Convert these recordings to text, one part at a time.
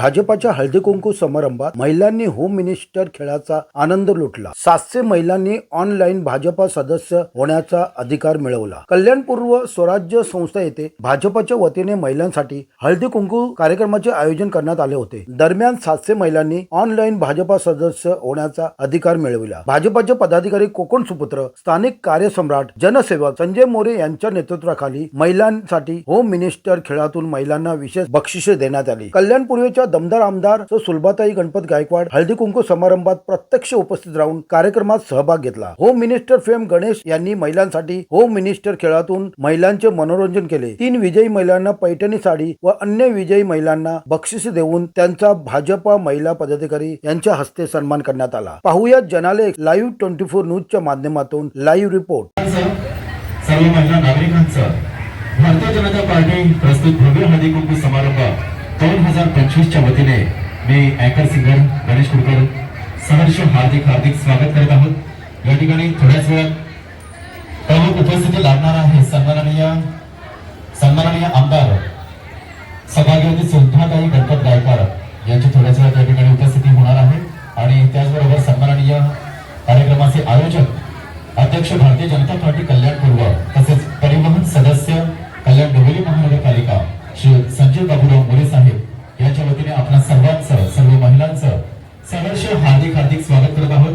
भाजपाच्या हळदीकुंकू समारंभात महिलांनी होम मिनिस्टर खेळाचा आनंद लुटला. सातशे महिलांनी ऑनलाईन भाजपा सदस्य होण्याचा अधिकार मिळवला. कल्याणपूर्व स्वराज्य संस्था येथे भाजपच्या वतीने महिलांसाठी हळदी कुंकू कार्यक्रमाचे आयोजन करण्यात आले होते. दरम्यान सातशे महिलांनी ऑनलाईन भाजपा सदस्य होण्याचा अधिकार मिळविला. भाजपाचे पदाधिकारी कोकण सुपुत्र स्थानिक कार्यसम्राट जनसेवक संजय मोरे यांच्या नेतृत्वाखाली महिलांसाठी होम मिनिस्टर खेळातून महिलांना विशेष बक्षिसे देण्यात आली. कल्याण पूर्वेच्या दमदार आमदार सुलभाताई गणपत गायकवाड हळदी कुंकू समारंभात प्रत्यक्ष उपस्थित राहून कार्यक्रमात सहभाग घेतला. होम मिनिस्टर फेम गणेश यांनी महिलांसाठी होम मिनिस्टर खेळातून महिलांचे मनोरंजन केले. तीन विजयी महिलांना पैठणी साडी व अन्य विजयी महिलांना बक्षिसे देऊन त्यांचा भाजपा महिला पदाधिकारी यांच्या हस्ते सन्मान करण्यात आला. पाहूया जनाले लाईव्ह ट्वेंटी फोर न्यूजच्या माध्यमातून लाईव्ह रिपोर्ट सर्व महिला नागरिकांचं भारतीय जनता पार्टी प्रस्तुत भव्य हळदी कुंकू समारंभ दोन हजार पंचवीसच्या वतीने मी अँकर सिंगर गणेश कुलकर सहर्ष हार्दिक हार्दिक स्वागत करत आहोत. या ठिकाणी थोड्याच वेळात प्रमुख उपस्थिती लाभणार आहे सन्माननीय सन्माननीय आमदार सभागृती सुलभाताई गणपत गायकवाड यांची थोड्याच वेळात या ठिकाणी उपस्थिती होणार आहे. आणि त्याचबरोबर सन्माननीय कार्यक्रमाचे आयोजक अध्यक्ष भारतीय जनता पार्टी कल्याण पूर्व तसेच परिवहन सदस्य कल्याण डोंबिवली महानगरपालिका श्री संजय बाबूराव हार्दिक स्वागत करत आहोत.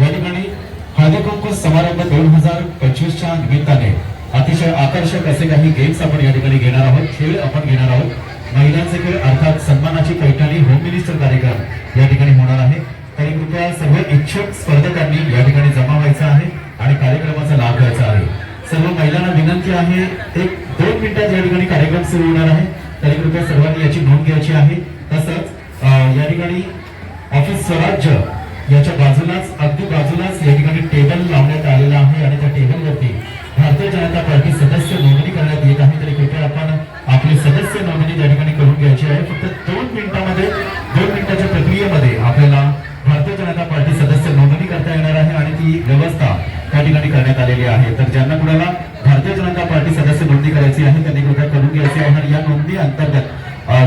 या ठिकाणी हळदी कुंकू समारंभ दोन हजार पंचवीसच्या निमित्ताने अतिशय आकर्षक असे काही गेम्स आपण या ठिकाणी घेणार आहोत. खेळ आपण घेणार आहोत. महिलांचे खेळ अर्थात सन्मानाची पैठणी होम मिनिस्टर कार्यक्रम या ठिकाणी होणार आहे. तरी कृपया सर्व इच्छुक स्पर्धकांनी या ठिकाणी जमा व्हायचं आहे आणि कार्यक्रमाचा लाभ घ्यायचा आहे. सर्व महिलांना विनंती आहे एक दोन मिनिटात या ठिकाणी कार्यक्रम सुरू होणार आहे. तरी कृपया सर्वांनी याची नोंद घ्यायची आहे. तसंच या ठिकाणी ऑफिस स्वराज्य याच्या बाजूलाच अगदी बाजूलाच या ठिकाणी टेबल लावण्यात आलेला आहे आणि त्या टेबलवरती भारतीय जनता पार्टी सदस्य नोंदणी करण्यात येत आहे. तरी कृपया आपण आपली सदस्य नोंदणी त्या ठिकाणी करून घ्यायची आहे. फक्त दोन मिनिटांमध्ये दोन मिनिटाच्या प्रक्रियेमध्ये आपल्याला भारतीय जनता पार्टी सदस्य नोंदणी करता येणार आहे आणि ती व्यवस्था त्या ठिकाणी करण्यात आलेली आहे. तर ज्यांना कुणाला भारतीय जनता पार्टी सदस्य नोंदणी करायची आहे त्यांनी कृपया करून घ्यायची आहे. आणि या नोंदणी अंतर्गत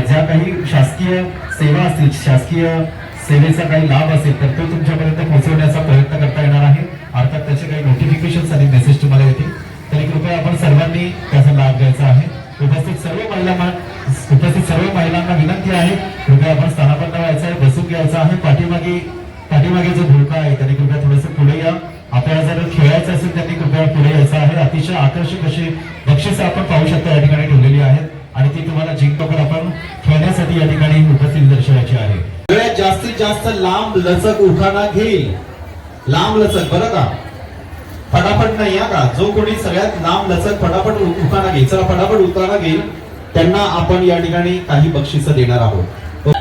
ज्या काही शासकीय सेवा असतील शासकीय सेवेचा काही लाभ असेल तर तो तुमच्यापर्यंत पोहोचवण्याचा प्रयत्न करता येणार आहे. अर्थात त्याचे काही नोटिफिकेशन आणि मेसेज तुम्हाला येतील. तरी कृपया आपण सर्वांनी त्याचा लाभ घ्यायचा आहे. उपस्थित सर्व महिलांना उपस्थित सर्व महिलांना विनंती आहे. कृपया आपण स्थानापन्न व्हायचं आहे बसून घ्यायचं आहे. पाठीमागे पाठीमागे जो भूमिका आहे त्याने कृपया थोडंसं पुढे या. आपल्याला जर खेळायचं असेल त्यांनी कृपया पुढे यायचं आहे. अतिशय आकर्षक अशी बक्षिसं आपण पाहू शकता या ठिकाणी ठेवलेली आहेत. आणि ती तुम्हाला जिंककर आपण खेळण्यासाठी या ठिकाणी उपस्थिती दर्शवायची आहे. सगळ्यात जास्तीत जास्त लांब लचक उखाणा घेईल. लांब लचक बरं का? फटाफट नाही या का? जो कोणी सगळ्यात लांब लचक फटाफट उखाणा घेईल चला फटाफट उखाणा घेईल त्यांना आपण या ठिकाणी काही बक्षिस देणार आहोत. हो.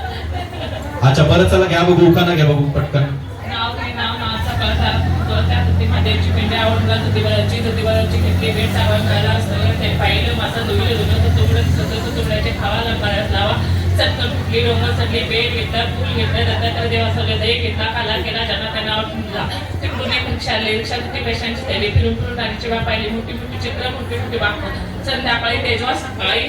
अच्छा बरं चला घ्या बघू उखाणा घ्या बघू पटकन नाव काय नाव नावाचा कळसा कळसा होती आवडला सावण काला सगळं ते पाहिलं तुकडं सगळं तुकड्याचे खावाला करायला लावा. चटकन फुटली डोंगर चढली पेट घेतला फुल घेतलं दत्तात्रय देवा सगळं दही घेतला काला केला ज्यांना त्यांना तिकडून एक रिक्षा आली रिक्षा किती पैशांची थैली फिरून फिरून राणीची पाहिली मोठी मोठी चित्र मोठी मोठी बाप. संध्याकाळी तेजवा सकाळी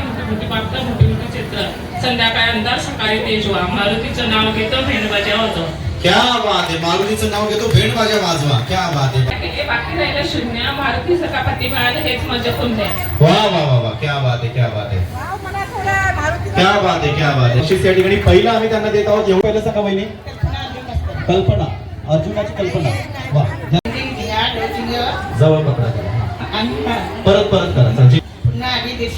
मोठी मोठी मोठी मोठी चित्र. संध्याकाळी अंधार सकाळी तेजवा. मारुतीचं नाव घेतो भेंड बजावतो क्या बात आहे मारुतीचं नाव घेतो भेंड माझ्या वाजवा क्या बात आहे हे बाकी राहिलं शून्य मारुती सकापती मिळालं हेच मजा कोण द्या वा वा वा वा क्या बात आहे क्या बात आहे क्या बात आहे क्या बात आहे या ठिकाणी पहिलं आम्ही त्यांना देत आहोत एवढं पहिलं सांगा बहिणी कल्पना अर्जुनाची कल्पना वा जवळ पकडा जरा. हा. परत परत करा सचिन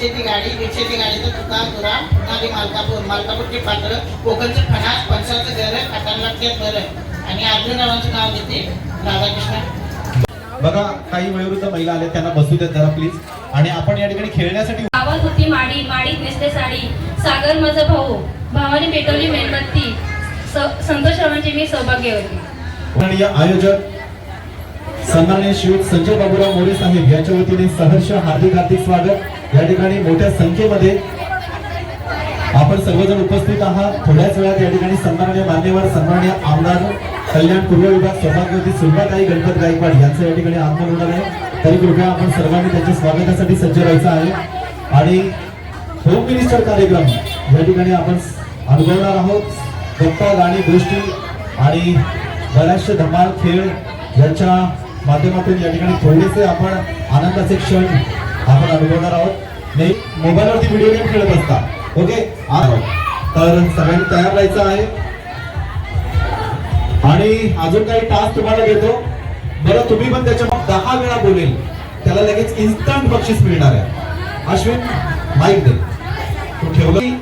दीडशेची गाडी दीडशेची गाडीचं तुरा पुन्हा आली मालकापूर. मालकापूरची पात्र कोकणचं फणास पंचाचं घर खातांना बरं. आणि अर्जुन रावांचं नाव घेते राधाकृष्ण. बघा काही वयोवृद्ध महिला आल्या त्यांना बसू द्या जरा प्लीज आणि आपण या ठिकाणी खेळण्यासाठी गावात होती माडी माडीत नेसते साडी. सागर माझा भाऊ. भावाने पेटवली मेणबत्ती. स- संतोष रावांची मी सौभाग्य होती. आणि या आयोजक सन्माननीय श्री संजय बाबूराव मोरे साहेब यांच्या वतीने सहर्ष हार्दिक हार्दिक स्वागत. या ठिकाणी मोठ्या संख्येमध्ये आपण सर्वजण उपस्थित आहात. थोड्याच वेळात या ठिकाणी सन्माननीय मान्यवर सन्माननीय आमदार कल्याण पूर्व विभाग सौभाग्यवती सुलभाताई गणपत गायकवाड यांचं या ठिकाणी आगमन होणार आहे. तरी कृपया आपण सर्वांनी त्यांच्या स्वागतासाठी सज्ज राहायचं आहे. आणि होम मिनिस्टर कार्यक्रम या ठिकाणी आपण अनुभवणार आहोत. गप्पा गाणी गोष्टी आणि बऱ्याचशे धमाल खेळ यांच्या माध्यमातून या ठिकाणी थोडेसे आपण आनंदाचे क्षण आपण अनुभवणार आहोत. नाही मोबाईलवरती व्हिडिओ गेम खेळत असता. ओके आहोत तर सगळ्यांनी तयार राहायचं आहे. आणि अजून काही टास्क तुम्हाला देतो. बरं तुम्ही पण त्याच्या मग दहा वेळा बोलेल. त्याला लगेच इन्स्टंट बक्षीस मिळणार आहे. अश्विन माईक दे. तू ठेवलं?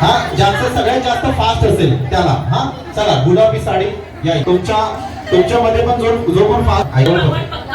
हा ज्याचं सगळ्यात जास्त फास्ट असेल त्याला. हा चला गुलाबी साडी. या तुमच्या तुमच्यामध्ये पण जो जो पण फास्ट पापड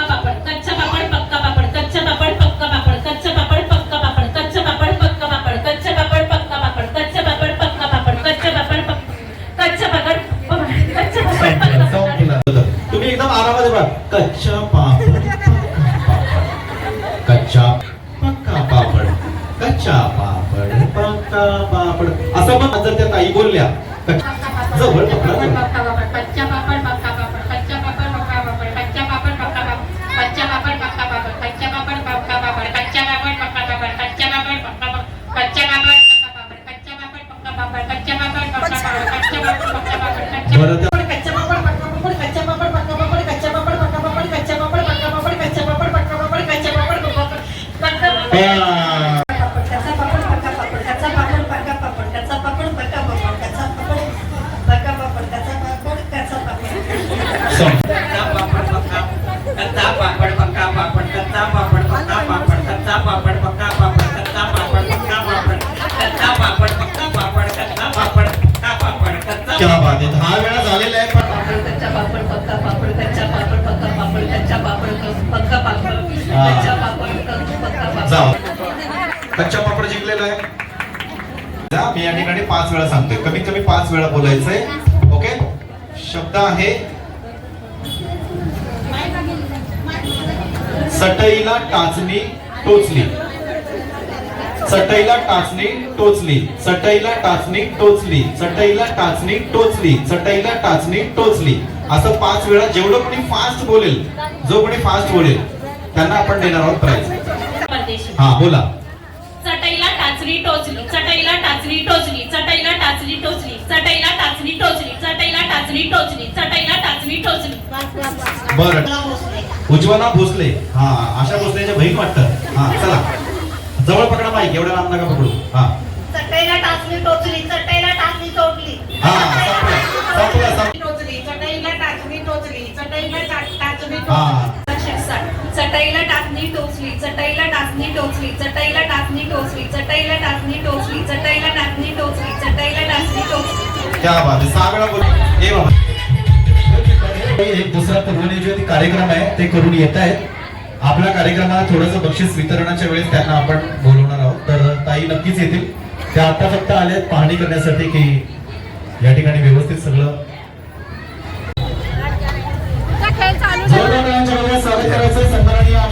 मी या ठिकाणी पाच वेळा सांगतोय. कमीत कमी पाच वेळा बोलायचंय. ओके शब्द आहे सटईला टाचणी टोचली. सटईला टाचणी टोचली. सटईला टाचणी टोचली. सटईला टाचणी टोचली. सटईला टाचणी टोचली. असं पाच वेळा जेवढं कोणी फास्ट बोलेल जो कोणी फास्ट बोलेल त्यांना आपण देणार आहोत परदेशी. हा बोला चटईला टाचणी टोचली चटईला टाचणी टोचली चटईला टाचणी टोचली चटईला टाचणी टोचली चटईला टाचणी टोचली चटईला टाचणी टोचली बरं. उज्ज्वला भोसले. हा आशा भोसलेच्या बहीण वाटतं. हा चला. जवळ पकडा माईक एवढ्या लांब नका पकडू. हा. चटईला टाचणी टोचली चटईला टाचणी तोडली हा संपलं टोचली चटईला टाचणी टोचली चटईला टा- टाचणी. हा चटईला टाचणी टोचली. चटईला टाचणी टोचली. चटईला टाचणी टोचली. चटईला टाचणी टोचली. चटईला टाचणी टोचली. चटईला टाचणी टोचली. क्या बात वेळा बोल ए बाबा। एक दुसरा कार्यक्रम आहे ते करून येत आहेत. आपल्या कार्यक्रमाला थोडंसं बक्षीस वितरणाच्या वेळेस त्यांना आपण बोलवणार आहोत. तर ताई नक्कीच येतील. त्या आता फक्त आल्या आहेत पाहणी करण्यासाठी की या ठिकाणी व्यवस्थित सगळं स्वागत करायचं सन्माननीय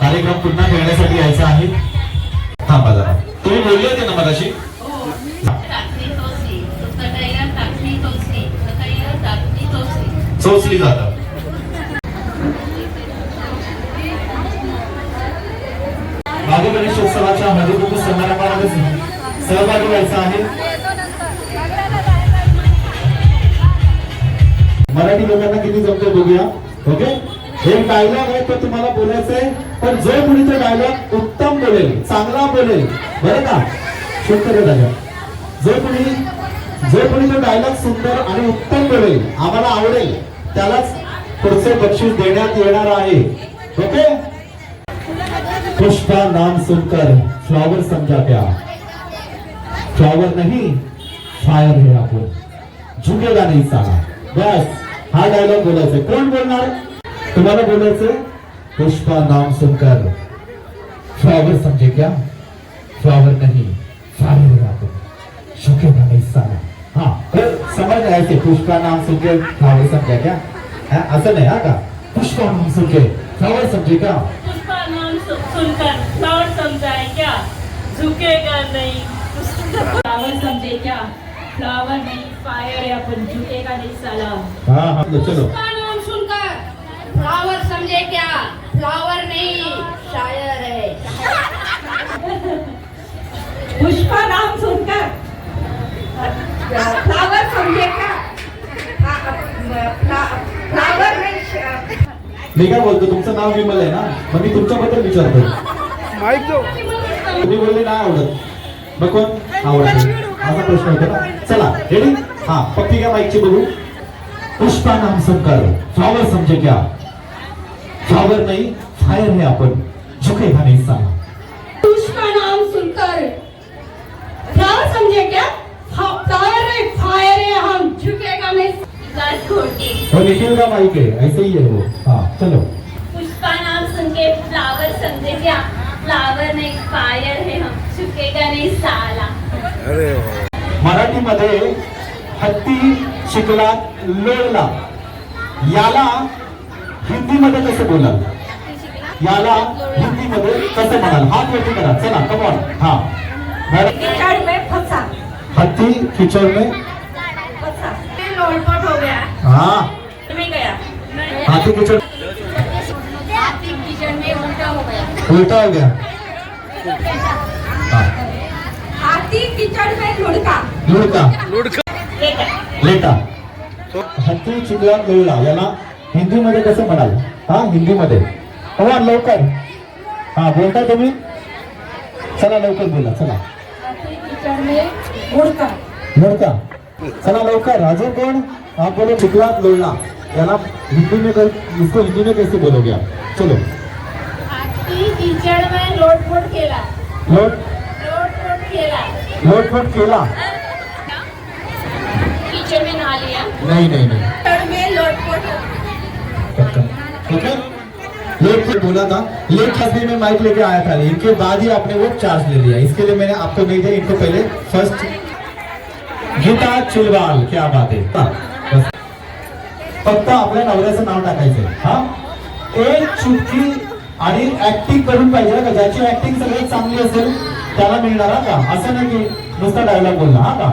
कार्यक्रम पुन्हा खेळण्यासाठी यायचा आहे. थांबा जरा. तुम्ही बोलले होते ना मगाशी? चोचली जातं. मागे गणेशोत्सवाच्या हळदीकुंकू समारंभामध्ये सहभागी व्हायचं आहे. मराठी लोकांना किती जमतो बघूया. ओके? हे डायलॉग आहे तो तुम्हाला बोलायचंय आहे. पण जो कोणी तो डायलॉग उत्तम बोलेल चांगला बोलेल बरं का? शुद्ध डायलॉग जो कुणी जो कुणी तो डायलॉग सुंदर आणि उत्तम बोलेल आम्हाला आवडेल त्यालाच पुढचे बक्षीस देण्यात येणार आहे. ओके? पुष्पा नाम सुनकर फ्लॉवर समजा क्या फ्लॉवर नाही फायर हे आपण. झुकेगा नाही साला बस हा डायलॉग बोलायचा कोण बोलणार? तुम्हाला बोलायचं पुष्पा नाम सुनकर. फ्लावर समझे क्या? फ्लावर नहीं फायर है. आपण झुकेगा नहीं साला हाँ. तर रहे थे पुष्पा नाम सुन के फ्लावर समझा क्या? हाँ, असं नाही हा का? पुष्पा नाम सुन के फ्लावर समझे का पुष्पा नाम सुनकर फ्लावर समझाए क्या? झुकेगा नहीं। फ्लावर समझे क्या? फ्लावर नहीं फायर है अपन झुकेगा नहीं साला। हाँ हाँ चलो। फ्लावर समझे क्या? फ्लावर नहीं शायर है। पुष्पा नाम सुनकर. फ्लावर समझे क्या? फ्लावर नहीं मी काय बोलतो तुमचं नाव विमल आहे ना? मग मी तुमच्याबद्दल विचारतो. तुम्ही बोलले नाही आवडत. मग कोण? आवडते असा प्रश्न होता ना? चला रेडी हा पक्की क्या माईकची बघू? पुष्पा नाम सुनकर. फ्लावर समझे क्या? फ्लावर नहीं फायर है अपन। झुकेगा नहीं साला पुष्पा नाम सुनकर। फ्लावर समझे क्या? फ्लावर नहीं फायर है हम झुकेगा नहीं। वो निखिल का माइक है ऐसे ही है वो। हाँ चलो। पुष्पा नाम सुन के फ्लावर समझे क्या? फ्लावर नहीं फायर है हम झुकेगा नहीं साला। अरे मराठीमध्ये हत्ती शिकलात लोळला. याला हिंदी हिंदीमध्ये कस बोलाल? याला हिंदीमध्ये कस म्हणाल? हाथ व्यक्ति करा. चला कमॉन हाँ. हत्ती किचड़ में हाँ. हाथी किचड़ उल्टा हो गया. हाथी किचड़ में लुढ़का लुढ़का लुढ़का लेटा. हाथी चिंगला लोळला याला हिंदीमध्ये कसं म्हणाल? हा हिंदीमध्ये. हो लवकर. हा बोलता तुम्ही? चला लवकर बोला चला. लड़का चला लवकर. अजून कोण? आप बोलो चिखलात लोळला याला हिंदी में कर- इसको हिंदी में कैसे बोलोगे आप? चलो. हाथी कीचड़ में लोटपोट खेला लोट? लोटपोट खेला लोटफट केला? कीचड़ में नहा लिया नहीं नहीं नहीं. कीचड़ में लोटपोट पक्का ओके लेट फिर बोला था। लेट हंसने में माइक लेके आया था इनके बाद ही आपने वो चार्ज ले लिया। इसके लिए मैंने आपको नहीं दिया, इनको पहले फ़र्स्ट गीता चिलवाल, क्या बात है? हा. फक्त आपल्या नवऱ्याचं नाव टाकायचंय हा एक चुटकी आणि ऍक्टिंग करून पाहिजे का ज्याची ऍक्टिंग सगळ्यात चांगली असेल, त्याला मिळणार का? असं नाही की नुसता डायलॉग बोलला, हा का?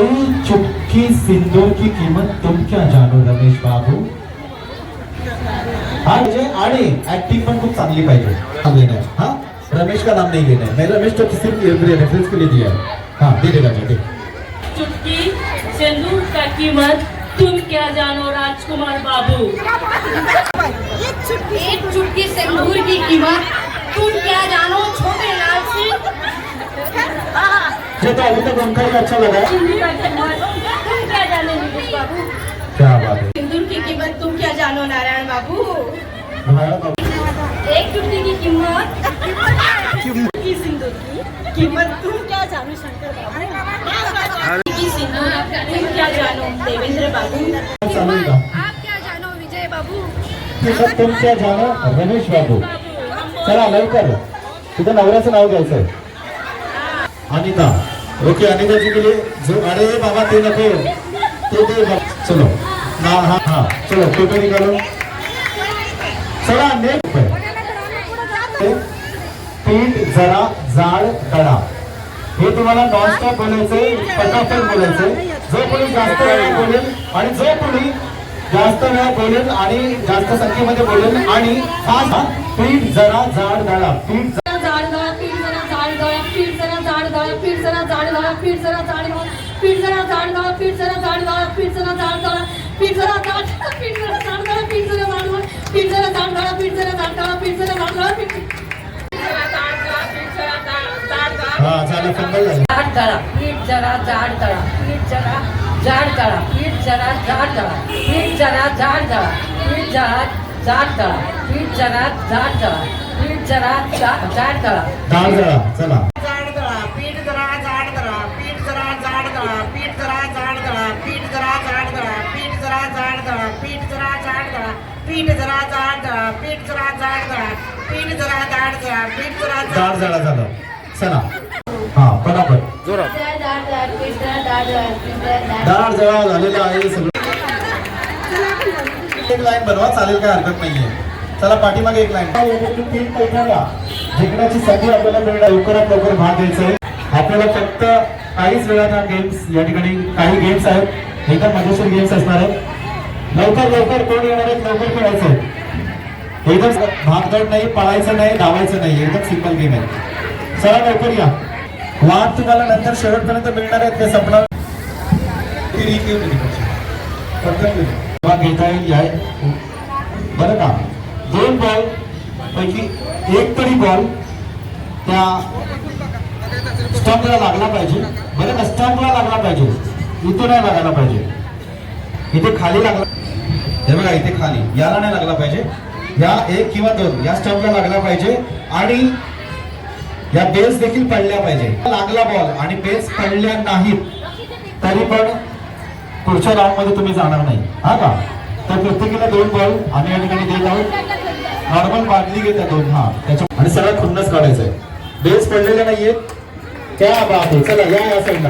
एक चुटकी सिंदूर की कीमत तुम क्या जानो, रमेश बाबू? हा म्हणजे आणि ऍक्टिंग पण खूप चांगली पाहिजे. नाम लेना है रमेश का नाम नहीं लेना है मैं रमेश तो सिर्फ़ रेफरेंस के लिए दिया है हाँ दे देगा दे. चुटकी सिंदूर का कीमत तुम क्या जानो राजकुमार बाबू. एक चुटकी सिंदूर की कीमत तुम क्या जानो छोटे लाल सिंह तो अभी तक उनका ही अच्छा लगा तुम क्या जानो बाबू. क्या बात है। सिंदूर की कीमत तुम क्या जानो नारायण बाबू. एक चुटकी की कीमत? की सिंदूर की? कीमत तुम क्या जानो शंकर बाबू? की सिंदूर तुम क्या जानो देवेंद्र बाबू? आप क्या जानो विजय बाबू? तिथं तुम क्या जानो रमेश बाबू? चला लवकर. तिथं नवऱ्याचं नाव घ्यायचंय. अनिता. ओके अनिता जी के लिए जो अरे बाबा ते नको. ते दे. चलो. हा हा चलो फोटो निकालो चला नेक्स्ट पीठ जरा जाड तडा हे तुम्हाला नॉनस्टॉप बोलायचंय पटापट बोलायचंय जो कोणी जास्त वेळ बोलेल आणि जो कोणी जास्त वेळा बोलेल आणि जास्त संख्येमध्ये बोलेल आणि फास्ट पीठ जरा जाड दळा पीठ जाड दळा पीठ जरा जाड दळा पीठ जरा जाड दळा पीठ जरा जाड दळा पीठ जरा जाड दळा पीठ जरा जाड दळा पीठ जरा जाड दळा पीठ जरा जाड दळा पीठ जरा जाड पीठ जरा जाड दळा पीठ जरा जाड दळा तांदळा पीठ झाला तांदळा पीठ झाला तांदळा पीठ जाड तळा पीठ जरा जाड तळा पीठ जरा जाड तळा पीठ जरा जाड तळा पीठ जरा जाड तळा पीठ जरा जाड तळा पीठ जरा जाड तळा पीठ जरा जाड तळा जाड तळा चला जाड तळा पीठ जरा जाड तळा पीठ जरा जाड तळा पीठ जरा जाड तळा पीठ जरा जाड पीठ जरा जाड दळा पीठ जरा जाड दळा पीठ जरा जाड दळा पीठ जरा डाळ जळा झालं. चला. हा फटाफट जोरात. दार जळा झालेला आहे सगळं. एक लाईन बनवा चालेल काय हरकत नाहीये. चला पाठीमागे एक लाईन. तीन पैठण्या जिंकण्याची संधी आपल्याला मिळणार. लवकरात लवकर भाग घ्यायचा आहे आपल्याला फक्त काहीच वेळात गेम्स या ठिकाणी काही गेम्स आहेत. एकदम मजेशीर गेम्स असणार आहेत. लवकर लवकर कोण येणार आहेत? लवकर खेळायचं एकदम भागदौड नाही पळायचं नाही धावायचं नाही. एकदम सिंपल गेम आहे. चला लवकर या. वाद तुम्हाला नंतर शेवटपर्यंत मिळणार आहेत. ते सपना ती घेता येईल या. बरं का? दोन बॉल पैकी एक तरी बॉल त्या स्टंपला लागला पाहिजे. बरं का? स्टंपला लागला पाहिजे. इथं नाही लागायला पाहिजे. इथे खाली लागला. हे बघा इथे खाली. याला नाही लागला पाहिजे. या एक किंवा दोन या स्टंपला लागला पाहिजे. आणि या बेस देखील पडल्या पाहिजे. लागला बॉल आणि बेल्स पडल्या नाहीत तरी पण पुढच्या राऊंडमध्ये तुम्ही जाणार नाही. हा का? तर प्रत्येकीला दोन बॉल आम्ही या ठिकाणी देत आहोत. नॉर्मल बादली घेत्या दोन हा. त्याच्या आणि सगळ्यात खुन्नस काढायचंय. बेस पडलेल्या नाहीयेत. त्या बात चला या या साईडला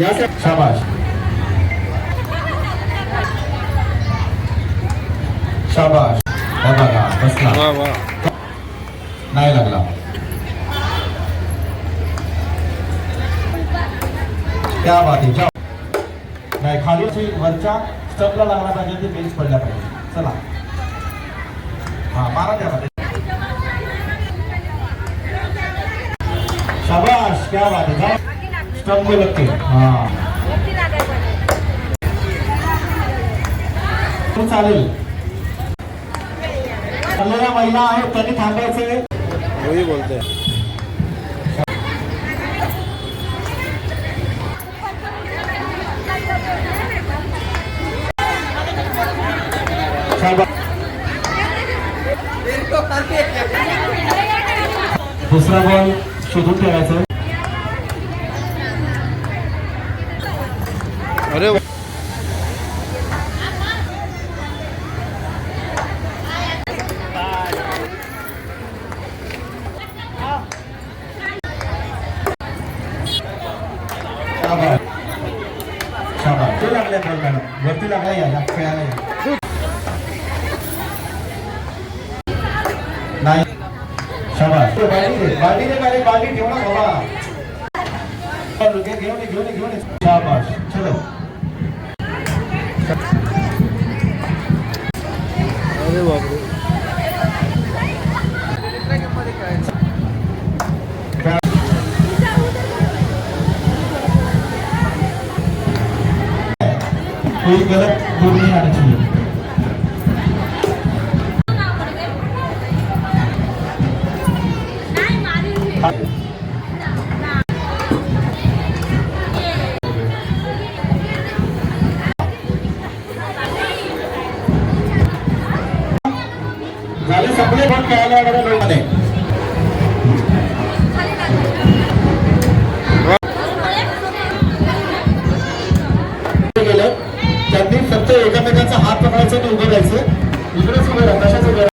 या साईड शाबाश शाबाश. हे बघा बसला. नाही लागला. त्या जाओ. नाही खालीची वरच्या स्टपला लागला पाहिजे ते बेंच पडल्या पाहिजे. चला. हा मारा त्या मध्ये शाबाश क्या बात जाओ स्टंप को लगते हा. तो चालेल. चाललेल्या महिला आहेत त्यांनी थांबायचे. बोलतोय. शाबाश दुसरा बॉल शोधून ठेवायचा अरे शाबास शाबास ते लागले बॉल मॅडम वरती लागला या कोई गलत दूर नहीं आना चाहिए एकमेकांचा हात उभं राहायचं. इकडेच उभं राहा कशाच उभं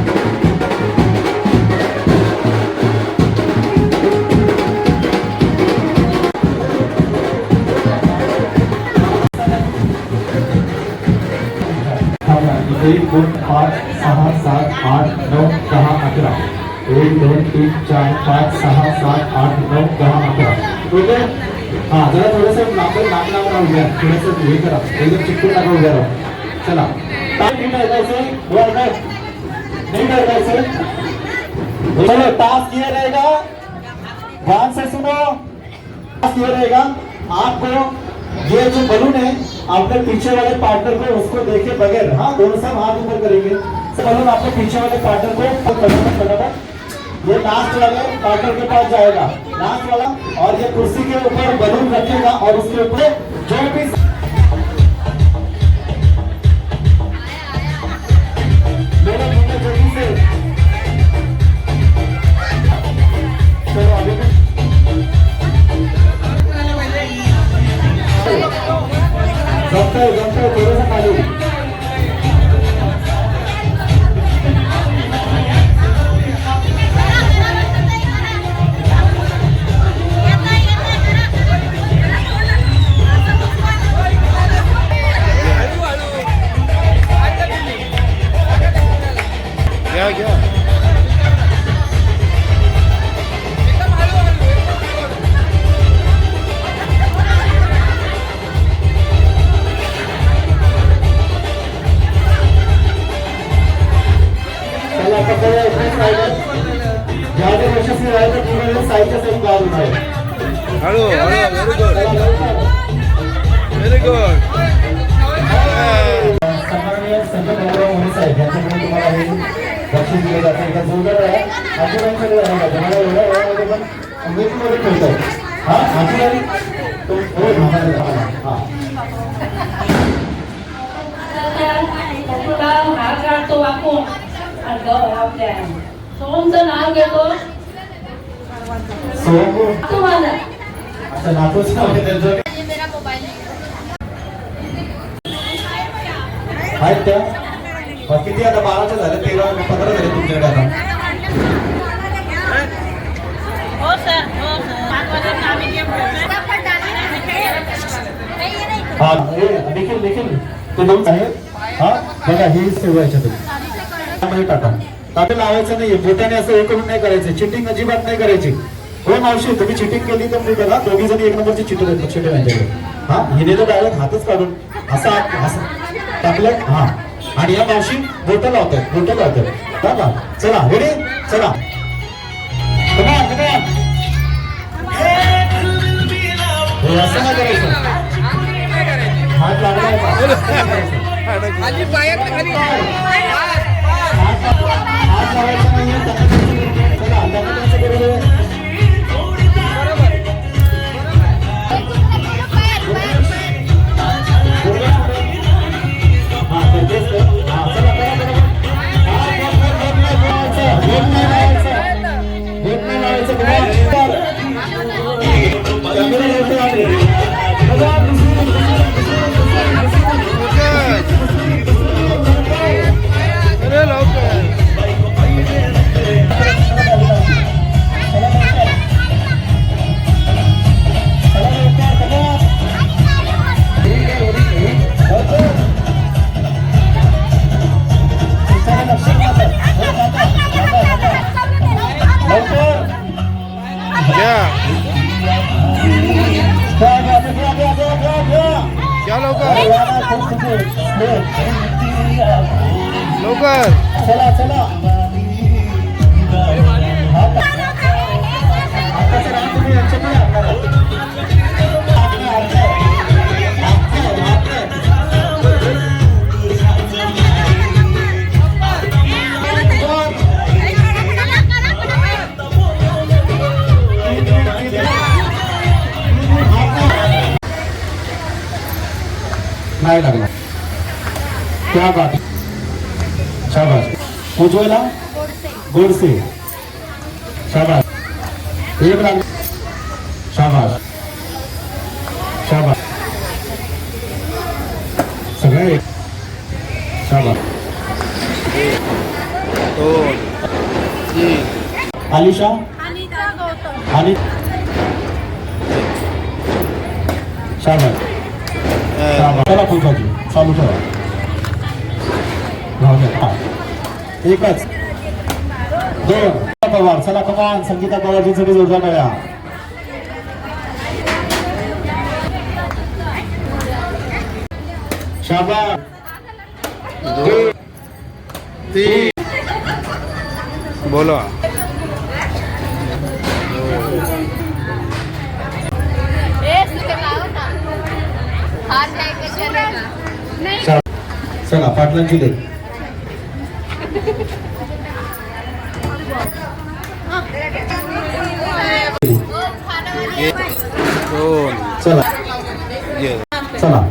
एक दोन पाच सहा सात आठ नऊ दहा अकरा. एक दोन तीन चार पाच सहा सात आठ नऊ दहा अकरा. ओके हा जरा थोडंसं लांब नाक लावून उद्या द्या थोडंसं हे करा. एकदम चिकटून टाका उद्या राहा. चला. नाही कर कैसे चलो टास्क ये रहेगा। ध्यान से सुनो। टास्क ये रहेगा। आपको ये जो बलून है अपने पीछे वाले पार्टनर को उसको देखे बगैर हाँ दोनों सब हाथ ऊपर करेंगे। तो बलून अपने पीछे वाले पार्टनर को फटाफट फटाफट ये लास्ट वाले पार्टनर के पास जाएगा। लास्ट वाला, और ये कुर्सी के ऊपर बलून रखेगा, और उसके ऊपर जो भी क्या क्या? हळू हळू वेरी गुड व्हेरी गुड सन्माननीय संत गौरव साहेब यांच्याकडून तुम्हाला हे बक्षीस दिले जाते. एका जोरदार आहे. आजोबांकडे आहे का? तुम्हाला एवढ्या वेळामध्ये पण अंगठीमध्ये ठेवताय हा आजोबाई तो हो. हा हार काढतो वाकून आपल्या. सोमचं नाव घेतो. माझा. अच्छा नातूच नाव आहे त्यांचं? आहेत त्या? किती आता? बाराच्या झाले तेरा पंधरा झाले तुमच्याकडे आता. हो सर. हो हा देखील देखील. ते दोन आहेत. हा बघा ही सेवा याच्यातून टाका. ताटे लावायचं नाहीये. बोटाने असं हे करून नाही करायचं. चिटिंग अजिबात नाही करायची. हो मावशी तुम्ही चिटिंग केली तर मी त्याला दोघी जणी एक नंबरची चिटिंग आहेत. चिटिंग यांच्याकडे हा हिने तर डायरेक्ट हातच काढून असा असं टाकलं हा. आणि या मावशी बोट लावतात बोट लावतात का चला रेडी चला. असं नाही करायचं. हात लागला लावायचं. बोट लवकर. लवकर. चला चला. नाही लागला क्या बात शाबाश उज्ज्वला गोडसे शाबाश एक लागला शाबाश शाबाश सगळे एक शाबाश दोन तीन आलिशा आणि शाबाश शाबाश चालू ठेवा राहू द्या. हा. एकच. दोन. पवार चला कमान संगीता पवारची जोरदार टाळ्या शाबा तीन. बोला पाटलांची लेख. दोन चला. चला.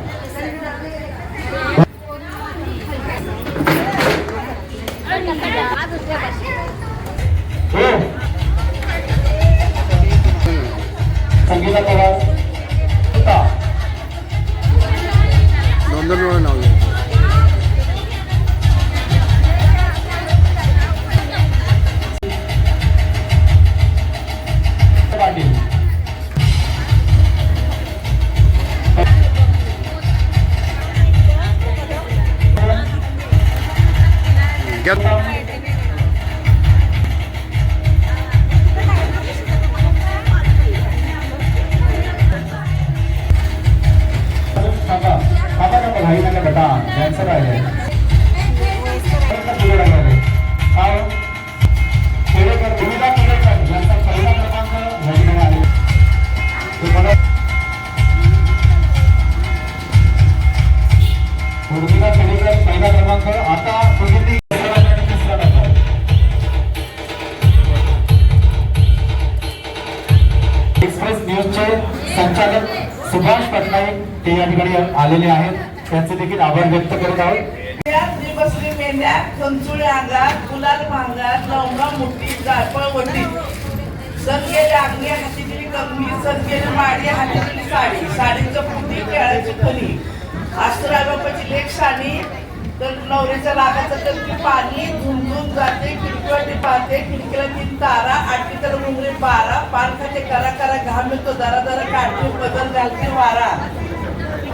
तर नवऱ्याच्या रागाचं तर ती पाणी झुंजून जाते खिडकीवाटी पाहते. खिडकीला तीन तारा आठी तर मुंगरी बारा. पान खाते करा करा घाम येतो जरा जरा काढते बदल घालते वारा.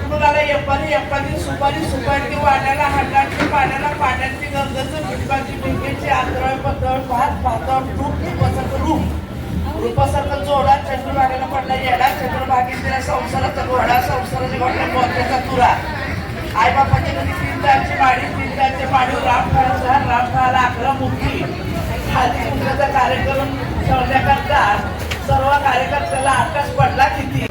कुणाला एपाली एपाली सुपारी सुपारी. वाड्याला हाडाची पाण्याला पाण्याची गंगाचं पिटकाची भिंकेची आंतराळ पतळ भात भातावर रूप रूपासारखं रूप. रूपासारखं जोडा चंद्रभागेला पडला येडा चंद्रभागेत संसाराचा घोडा संसाराच्या घोड्या बोलण्याचा तुरा. आई बापाच्या घरी तीन चारची माडी तीन चारचे माडी राम खायचा राम खायला अकरा मुखी खाली मुलाचा कार्यक्रम ठेवण्याकरता सर्व कार्यकर्त्याला आकाश पडला किती?